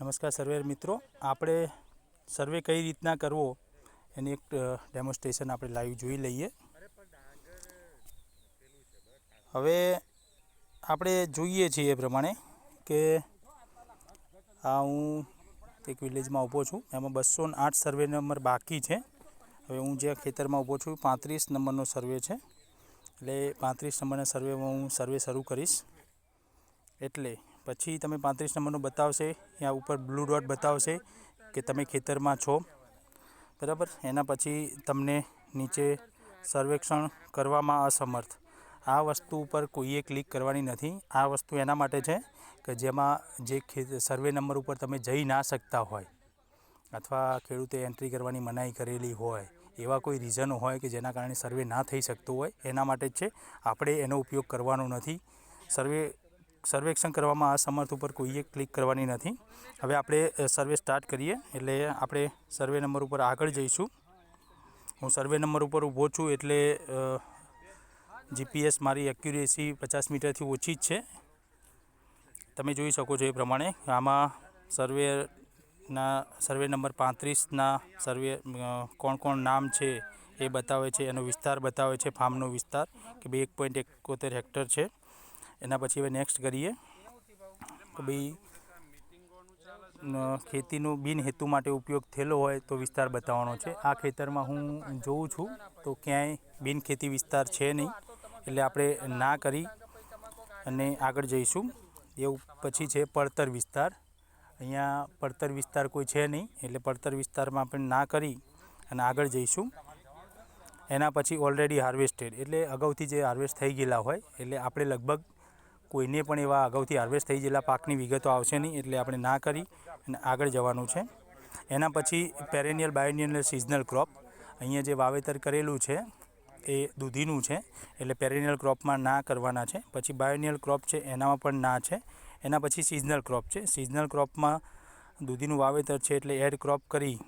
નમસ્કાર સર્વે મિત્રો. આપણે સર્વે કઈ રીતના કરવો એની એક ડેમોન્સ્ટ્રેશન આપણે લાઈવ જોઈ લઈએ. હવે આપણે જોઈએ છીએ એ પ્રમાણે કે આ હું એક વિલેજમાં ઊભો છું. એમાં બસો આઠ સર્વે નંબર બાકી છે. હવે હું જે ખેતરમાં ઊભો છું પાંત્રીસ નંબરનો સર્વે છે. એટલે પાંત્રીસ નંબરના સર્વેમાં હું સર્વે શરૂ કરીશ. એટલે પછી તમે પાંત્રીસ નંબરનું બતાવશે ત્યાં ઉપર બ્લુ ડોટ બતાવશે કે તમે ખેતરમાં છો. બરાબર? એના પછી તમને નીચે સર્વેક્ષણ કરવામાં અસમર્થ. આ વસ્તુ ઉપર કોઈએ ક્લિક કરવાની નથી. આ વસ્તુ એના માટે છે કે જેમાં જે સર્વે નંબર ઉપર તમે જઈ ના શકતા હોય અથવા ખેડૂતે એન્ટ્રી કરવાની મનાઈ કરેલી હોય, એવા કોઈ રીઝનો હોય કે જેના કારણે સર્વે ના થઈ શકતું હોય, એના માટે જ છે. આપણે એનો ઉપયોગ કરવાનો નથી. સર્વે સર્વેક્ષણ કરવામાં આ સમર્થ ઉપર કોઈએ ક્લિક કરવાની નથી. હવે આપણે સર્વે સ્ટાર્ટ કરીએ. એટલે આપણે સર્વે નંબર ઉપર આગળ જઈશું. હું સર્વે નંબર ઉપર ઊભો છું એટલે જીપીએસ મારી એક્યુરેસી પચાસ મીટરથી ઓછી જ છે. તમે જોઈ શકો છો એ પ્રમાણે. આમાં સર્વેના સર્વે નંબર પાંત્રીસના સર્વે કોણ કોણ નામ છે એ બતાવે છે, એનો વિસ્તાર બતાવે છે, ફાર્મનો વિસ્તાર, કે બે એક પોઈન્ટ એકોતેર હેક્ટર છે. એના પછી હવે નેક્સ્ટ કરીએ. કે ભાઈ ખેતીનું ખેતીનો બિન હેતુ માટે ઉપયોગ થયેલો હોય તો વિસ્તાર બતાવવાનો છે. આ ખેતરમાં હું જોઉં છું તો ક્યાંય બિનખેતી વિસ્તાર છે નહીં. એટલે આપણે ના કરી અને આગળ જઈશું. એવું પછી છે પડતર વિસ્તાર. અહીંયા પડતર વિસ્તાર કોઈ છે નહીં, એટલે પડતર વિસ્તારમાં આપણે ના કરી અને આગળ જઈશું. એના પછી ઓલરેડી હાર્વેસ્ટેડ એટલે અગાઉથી જે હાર્વેસ્ટ થઈ ગયેલા હોય, એટલે આપણે લગભગ કોઈને પણ એવા અગાઉથી હાર્વેસ્ટ થઈ ગયેલા પાકની વિગતો આવશે નહીં એટલે આપણે ના કરી અને આગળ જવાનું છે. એના પછી પેરેનિયલ બાયોનિયલ સિઝનલ ક્રોપ અહીંયા જે વાવેતર કરેલું છે એ દૂધીનું છે એટલે પેરેનિયલ ક્રોપમાં ના કરવાના છે. પછી બાયોનિયલ ક્રોપ છે એનામાં પણ ના છે. એના પછી સિઝનલ ક્રોપ છે. સિઝનલ ક્રોપમાં દૂધીનું વાવેતર છે એટલે એડ ક્રોપ કરી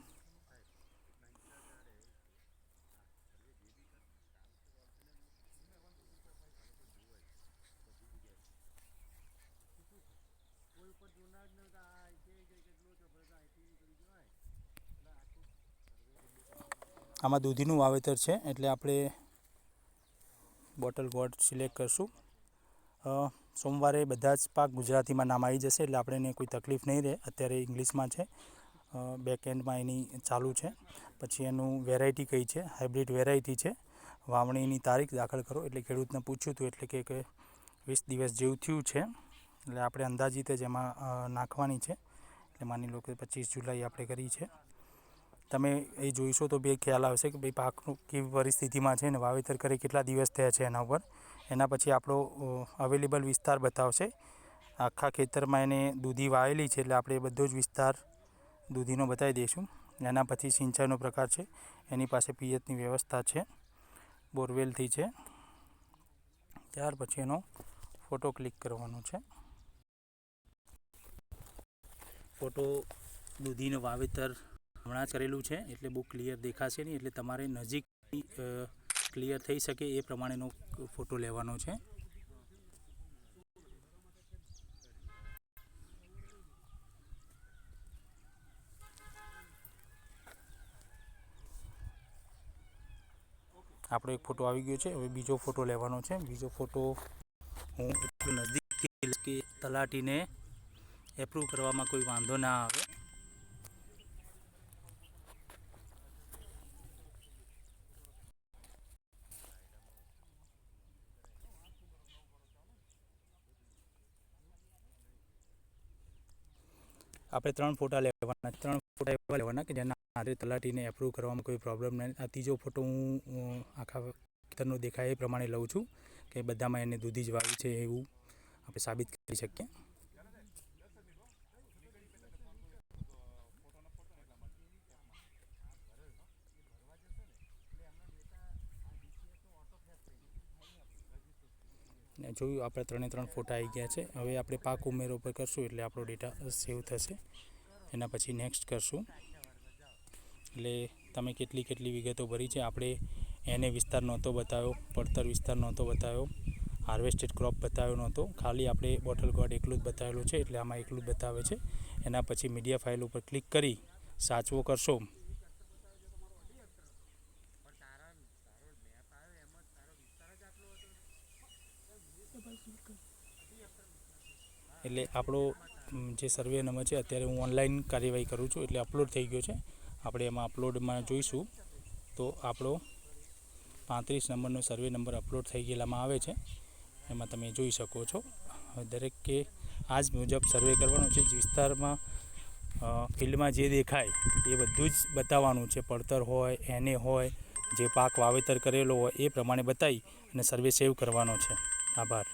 આમાં દૂધીનું વાવેતર છે, એટલે આપણે બોટલ ગોડ સિલેક્ટ કરશું. સોમવારે બધા જ પાક ગુજરાતીમાં નામ આવી જશે, એટલે આપણે એને કોઈ તકલીફ નહીં રહે. અત્યારે ઇંગ્લિશમાં છે. બેક એન્ડમાં એની ચાલુ છે. પછી એનું વેરાયટી કઈ છે? હાઇબ્રિડ વેરાયટી છે. વાવણીની તારીખ દાખલ કરો. એટલે ખેડૂતને પૂછ્યું હતું એટલે કે વીસ દિવસ જેવું થયું છે. એટલે આપણે અંદાજિત જ એમાં નાખવાની છે. એટલે માની લો કે પચીસ જુલાઈ આપણે કરી છે. તમે એ જોઈશો તો બે ખ્યાલ આવશે કે ભાઈ પાકનું કેવી પરિસ્થિતિમાં છે ને વાવેતર કરે કેટલા દિવસ થયા છે એના ઉપર. એના પછી આપણો અવેલેબલ વિસ્તાર બતાવશે. આખા ખેતરમાં એને દૂધી વાવેલી છે એટલે આપણે બધો જ વિસ્તાર દૂધીનો બતાવી દઈશું. એના પછી સિંચાઈનો પ્રકાર છે. એની પાસે પિયતની વ્યવસ્થા છે. બોરવેલથી છે. ત્યાર પછી એનો ફોટો ક્લિક કરવાનો છે. ફોટો દૂધીનું વાવેતર હમણાં જ કરેલું છે, એટલે બહુ ક્લિયર દેખાશે નહીં, એટલે તમારે નજીક ક્લિયર થઈ શકે એ પ્રમાણેનો ફોટો લેવાનો છે. આપણો એક ફોટો આવી ગયો છે, હવે બીજો ફોટો લેવાનો છે. બીજો ફોટો હું નજીક તલાટીને એપ્રૂવ કરવામાં કોઈ વાંધો ના આવે. આપણે ત્રણ ફોટા લેવાના, ત્રણ ફોટા એવા લેવાના કે જેના આધારે તલાટીને એપ્રૂવ કરવામાં કોઈ પ્રોબ્લેમ નહીં. આ ત્રીજો ફોટો હું આખા ખેતરનો દેખાય એ પ્રમાણે લઉં છું કે બધામાં એને દૂધી જ વાવી છે એવું આપણે સાબિત કરી શકીએ. ને જોયું, આપણે ત્રણે ત્રણ ફોટા આવી ગયા છે. હવે આપણે પાક ઉમેરો પર કરશું એટલે આપણો ડેટા સેવ થશે. એના પછી નેક્સ્ટ કરશું. એટલે તમે કેટલી કેટલી વિગતો ભરી છે. આપણે એને વિસ્તાર નહોતો બતાવ્યો, પડતર વિસ્તાર નહોતો બતાવ્યો, હાર્વેસ્ટેડ ક્રોપ બતાવ્યો નહોતો. ખાલી આપણે બોટલ ગોડ એકલું જ બતાવેલું છે, એટલે આમાં એકલું જ બતાવે છે. એના પછી મીડિયા ફાઇલ ઉપર ક્લિક કરી સાચવો કરશો. એટલે આપણો જે સર્વે નંબર છે, અત્યારે હું ઓનલાઈન કાર્યવાહી કરું છું, એટલે અપલોડ થઈ ગયો છે. આપણે એમાં અપલોડમાં જોઈશું. તો આપણો પાંત્રીસ નંબરનો સર્વે નંબર અપલોડ થઈ ગયેલામાં આવે છે. એમાં તમે જોઈ શકો છો. દરેક આ જ મુજબ સર્વે કરવાનો છે. વિસ્તારમાં ફિલ્ડમાં જે દેખાય, એ બધું જ બતાવવાનું છે. પડતર હોય, એને હોય, જે પાક વાવેતર કરેલો હોય, એ પ્રમાણે બતાવી અને સર્વે સેવ કરવાનો છે. આભાર.